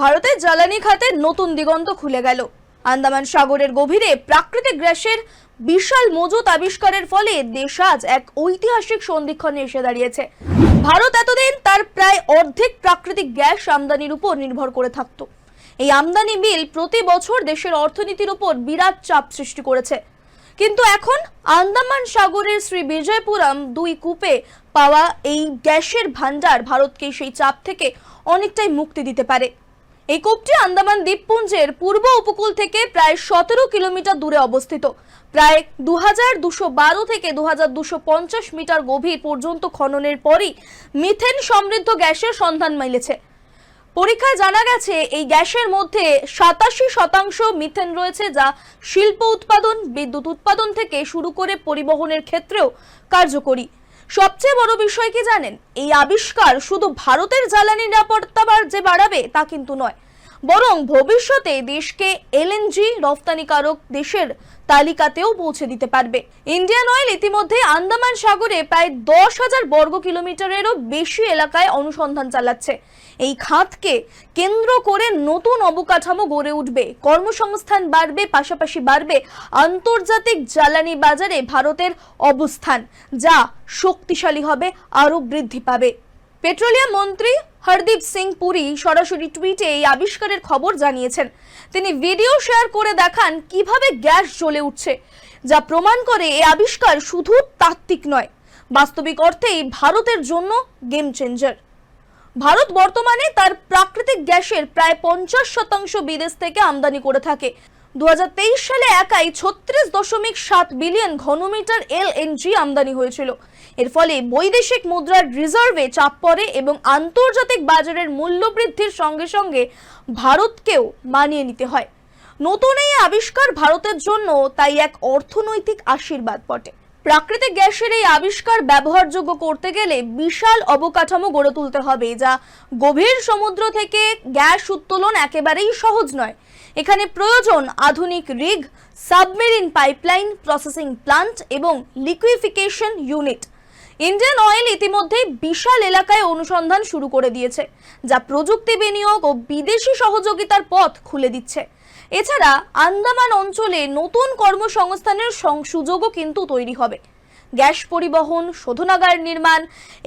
ভারতের জ্বালানি খাতে নতুন দিগন্ত খুলে গেল। আন্দামান সাগরের গভীরে প্রাকৃতিক গ্যাসের বিশাল মজুত আবিষ্কারের ফলে দেশ আজ এক ঐতিহাসিক সন্ধিক্ষণে এসে দাঁড়িয়েছে। ভারত এতদিন তার প্রায় অর্ধেক প্রাকৃতিক গ্যাস আমদানির উপর নির্ভর করে থাকত। এই আমদানি বিল প্রতি বছর দেশের অর্থনীতির উপর বিরাট চাপ সৃষ্টি করেছে। কিন্তু এখন আন্দামান সাগরের শ্রী বিজয়পুরম দুই কূপে পাওয়া এই গ্যাসের ভান্ডার ভারতকে সেই চাপ থেকে অনেকটাই মুক্তি দিতে পারে। এই আন্দামান দ্বীপপুঞ্জের পূর্ব উপকূল থেকে প্রায় সতেরো কিলোমিটার দূরে অবস্থিত। প্রায় দু থেকে দু মিটার গভীর পর্যন্ত খননের পরই মিথেন সমৃদ্ধ গ্যাসের সন্ধান মিলেছে। পরীক্ষায় জানা গেছে, এই গ্যাসের মধ্যে সাতাশি শতাংশ মিথেন রয়েছে যা শিল্প উৎপাদন, বিদ্যুৎ উৎপাদন থেকে শুরু করে পরিবহনের ক্ষেত্রেও কার্যকরী। সবচেয়ে বড় বিষয় কি জানেন? এই আবিষ্কার শুধু ভারতের জ্বালানি নিরাপত্তা যে বাড়াবে তা কিন্তু নয় বরং ভবিষ্যতে দেশকে এলএনজি রফতানিকারক দেশের তালিকাতেও পৌঁছে দিতে পারবে। ইন্ডিয়ান অয়েল ইতিমধ্যে আন্দামান সাগরে প্রায় দশ হাজার বর্গ কিলোমিটারেরও বেশি এলাকায় অনুসন্ধান চালাচ্ছে। এই খাতকে কেন্দ্র করে নতুন অবকাঠামো গড়ে উঠবে। কর্মসংস্থান বাড়বে, পাশাপাশি বাড়বে আন্তর্জাতিক জ্বালানি বাজারে ভারতের অবস্থান, যা শক্তিশালী হবে, আরও বৃদ্ধি পাবে। পেট্রোলিয়াম মন্ত্রী হরদীপ সিং পুরী সরাসরি টুইটে এই আবিষ্কারের খবর জানিয়েছেন। তিনি ভিডিও শেয়ার করে দেখান কীভাবে গ্যাস জ্বলে উঠছে, যা প্রমাণ করে এই আবিষ্কার শুধু তাত্ত্বিক নয়, বাস্তবিক অর্থেই ভারতের জন্য গেম চেঞ্জার ভারত বর্তমানে তার প্রাকৃতিক গ্যাসের প্রায় পঞ্চাশ শতাংশ বিদেশ থেকে আমদানি করে থাকে। দু হাজার তেইশ সালে একাই ছত্রিশ দশমিক সাত বিলিয়ন ঘনমিটার এলএনজি আমদানি হয়েছিল। এর ফলে বৈদেশিক মুদ্রার রিজার্ভে চাপ পড়ে এবং আন্তর্জাতিক বাজারের মূল্য বৃদ্ধির সঙ্গে সঙ্গে ভারতকেও মানিয়ে নিতে হয়। নতুন এই আবিষ্কার ভারতের জন্য তাই এক অর্থনৈতিক আশীর্বাদ বটে। প্রাকৃতিক গ্যাসের এই আবিষ্কার ব্যবহারযোগ্য করতে গেলে বিশাল অবকাঠামো গড়ে তুলতে হবে, যা গভীর সমুদ্র থেকে গ্যাস উত্তোলন একেবারেই সহজ নয়। এখানে প্রয়োজন আধুনিক rig, submarine pipeline, processing plant এবং লিকুইফিকেশন ইউনিট। ইন্ডিয়ান অয়েল ইতিমধ্যে বিশাল এলাকায় অনুসন্ধান শুরু করে দিয়েছে, যা প্রযুক্তি বিনিয়োগ ও বিদেশি সহযোগিতার পথ খুলে দিচ্ছে। এছাড়া আন্দামান অঞ্চলে নতুন কর্মসংস্থানের সুযোগও কিন্তু তৈরি হবে। গ্যাস পরিবহন, শোধনাগার নির্মাণ,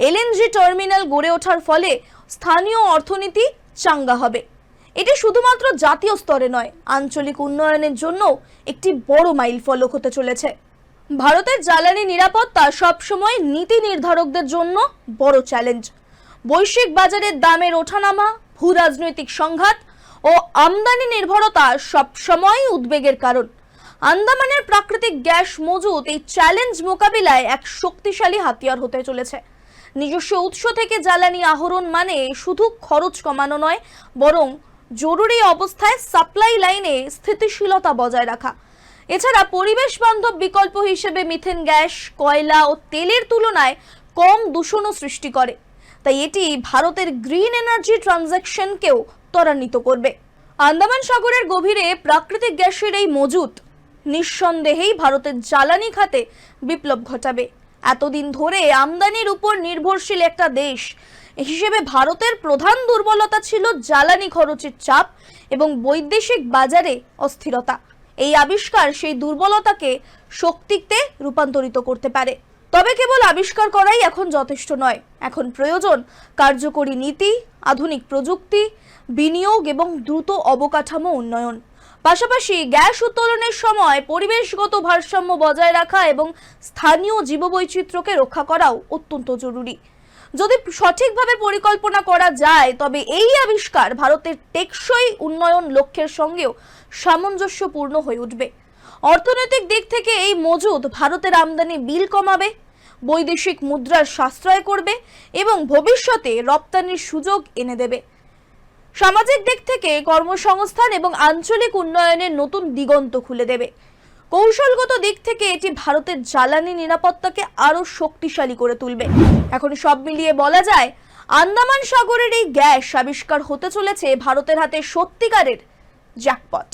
এলএনজি টার্মিনাল গড়ে ওঠার ফলে স্থানীয় অর্থনীতি চাঙ্গা হবে। এটি শুধুমাত্র জাতীয় স্তরে নয়, আঞ্চলিক উন্নয়নের জন্য একটি বড় মাইলফলক হতে চলেছে। ভারতের জ্বালানি নিরাপত্তা সবসময় নীতি নির্ধারকদের জন্য বড় চ্যালেঞ্জ। বৈশ্বিক বাজারের দামের ওঠানামা, ভূ রাজনৈতিক সংঘাত ও আমদানি নির্ভরতা সবসময় উদ্বেগের কারণ। আন্দামানের প্রাকৃতিক গ্যাস মজুত এই চ্যালেঞ্জ মোকাবিলায় এক শক্তিশালী হাতিয়ার হতে চলেছে। নিজস্ব উৎস থেকে জ্বালানি আহরণ মানে শুধু খরচ কমানো নয়, বরং জরুরি অবস্থায় সাপ্লাই লাইনে স্থিতিশীলতা বজায় রাখা। এছাড়া পরিবেশ বান্ধব বিকল্প হিসেবে মিথেন গ্যাস, কয়লা ও তেলের তুলনায় কম দূষণও সৃষ্টি করে। তাই এটি ভারতের গ্রিন এনার্জি ট্রানজ্যাকশনকেও ত্বরান্বিত করবে। আন্দামান সাগরের গভীরে প্রাকৃতিক গ্যাসের এই মজুত নিঃসন্দেহেই ভারতের জ্বালানি খাতে বিপ্লব ঘটাবে। এতদিন ধরে আমদানির উপর নির্ভরশীল একটা দেশ। হিসেবে ভারতের প্রধান দুর্বলতা ছিল জ্বালানি খরচের চাপ এবং বৈদেশিক বাজারে অস্থিরতা। এই আবিষ্কার সেই দুর্বলতাকে শক্তিতে রূপান্তরিত করতে পারে। তবে কেবল আবিষ্কার করাই এখন যথেষ্ট নয়। এখন প্রয়োজন কার্যকরী নীতি, আধুনিক প্রযুক্তি, বিনিয়োগ এবং দ্রুত অবকাঠামো উন্নয়ন। পাশাপাশি গ্যাস উত্তোলনের সময় পরিবেশগত ভারসাম্য বজায় রাখা এবং স্থানীয় জীববৈচিত্র্যকে রক্ষা করাও অত্যন্ত জরুরি। যদি সঠিকভাবে পরিকল্পনা করা যায়, তবে এই আবিষ্কার ভারতের টেকসই উন্নয়ন লক্ষ্যের সঙ্গেও সামঞ্জস্যপূর্ণ হয়ে উঠবে। অর্থনৈতিক দিক থেকে এই মজুদ ভারতের আমদানি বিল কমাবে, বৈদেশিক মুদ্রার সাশ্রয় করবে এবং ভবিষ্যতে রপ্তানির সুযোগ এনে দেবে। সামাজিক দিক থেকে কর্মসংস্থান এবং আঞ্চলিক উন্নয়নের নতুন দিগন্ত খুলে দেবে। কৌশলগত দিক থেকে এটি ভারতের জ্বালানি নিরাপত্তাকে আরও শক্তিশালী করে তুলবে। এখন সব মিলিয়ে বলা যায়, আন্দামান সাগরের এই গ্যাস আবিষ্কার হতে চলেছে ভারতের হাতে সত্যিকারের জ্যাকপট।